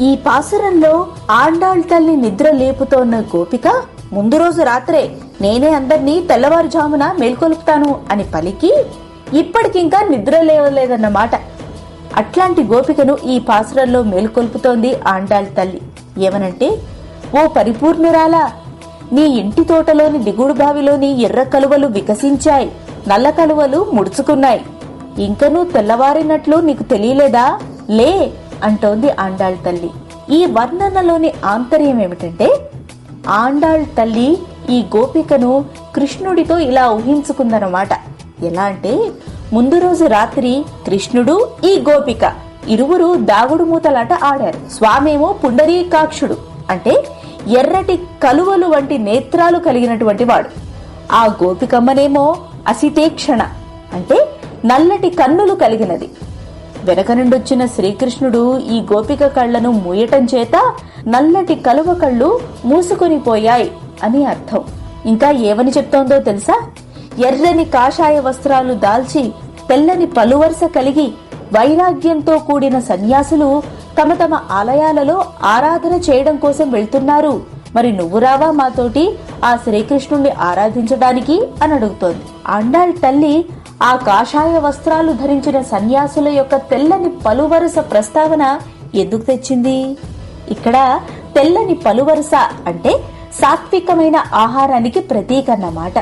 ఈ పాసురంలో ఆండాళ్ తల్లి నిద్ర లేపుతోన్న గోపిక ముందు రోజు రాత్రే నేనే అందర్నీ తెల్లవారుజామున మేల్కొలుపుతాను అని పలికి ఇప్పటికింకా నిద్ర లేవలేదన్నమాట. అట్లాంటి గోపికను ఈ పాసురంలో మేల్కొల్పుతోంది ఆండాళ్ తల్లి. ఏమనంటే ఓ పరిపూర్ణురాలా నీ ఇంటి తోటలోని దిగుడు బావిలోని ఎర్ర కలువలు వికసించాయి నల్ల కలువలు ముడుచుకున్నాయి. ఇంకనూ తెల్లవారినట్లు నీకు తెలియలేదా? లే అంటోంది ఆండాళ్ తల్లి. ఈ వర్ణనలోని ఆంతర్యం ఏమిటంటే ఆండాళ్ తల్లి ఈ గోపికను కృష్ణుడితో ఇలా ఊహించుకుందనమాట ఎలా అంటే ముందు రోజు రాత్రి కృష్ణుడు ఈ గోపిక ఇరువురు దాగుడు మూతలాట ఆడారు. స్వామేమో పుండరీకాక్షుడు అంటే ఎర్రటి కలువలు వంటి నేత్రాలు కలిగినటువంటి వాడు. ఆ గోపికమ్మనేమో అసితేక్షణ అంటే నల్లటి కన్నులు కలిగినది. వెనక నుండొచ్చిన శ్రీకృష్ణుడు ఈ గోపిక కళ్ళను మూయటం చేత నల్లటి కలువ కళ్ళు మూసుకొని పోయాయి అని అర్థం. ఇంకా ఏమని చెప్తోందో తెలుసా? ఎర్రని కాషాయ వస్త్రాలు దాల్చి తెల్లని పలువరుస కలిగి వైరాగ్యంతో కూడిన సన్యాసులు తమ తమ ఆలయాలలో ఆరాధన చేయడం కోసం వెళ్తున్నారు. మరి నువ్వు రావా మాతోటి? ఆ శ్రీకృష్ణుణ్ణి ఆరాధించడానికి అని అడుగుతోంది. అండాల్ తల్లి ఆ కాషాయ వస్త్రాలు ధరించిన సన్యాసుల యొక్క తెల్లని పలువరుస ప్రస్తావన ఎందుకు తెచ్చింది? ఇక్కడ తెల్లని పలువరుస అంటే సాత్వికమైన ఆహారానికి ప్రతీక అన్నమాట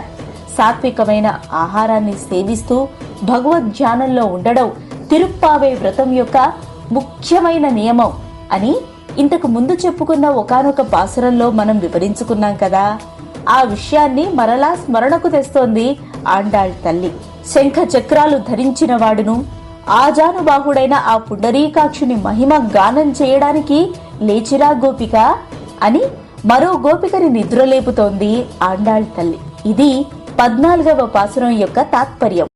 సాత్వికమైన ఆహారాన్ని సేవిస్తూ భగవద్ ధ్యానంలో ఉండడం తిరుప్పావే వ్రతం యొక్క ముఖ్యమైన నియమం అని ఇంతకు ముందు చెప్పుకున్న ఒకానొక పాసురంలో మనం వివరించుకున్నాం కదా. ఆ విషయాన్ని మరలా స్మరణకు తెస్తోంది ఆండాళ్ తల్లి. శంఖ చక్రాలు ధరించిన వాడును. ఆజానుబాహుడైన ఆ పుండరీకాక్షుని మహిమ గానం చేయడానికి లేచిరా గోపిక అని మరో గోపికని నిద్రలేపుతోంది ఆండాళ్ తల్లి. ఇది పద్నాలుగవ పాసురం యొక్క తాత్పర్యం.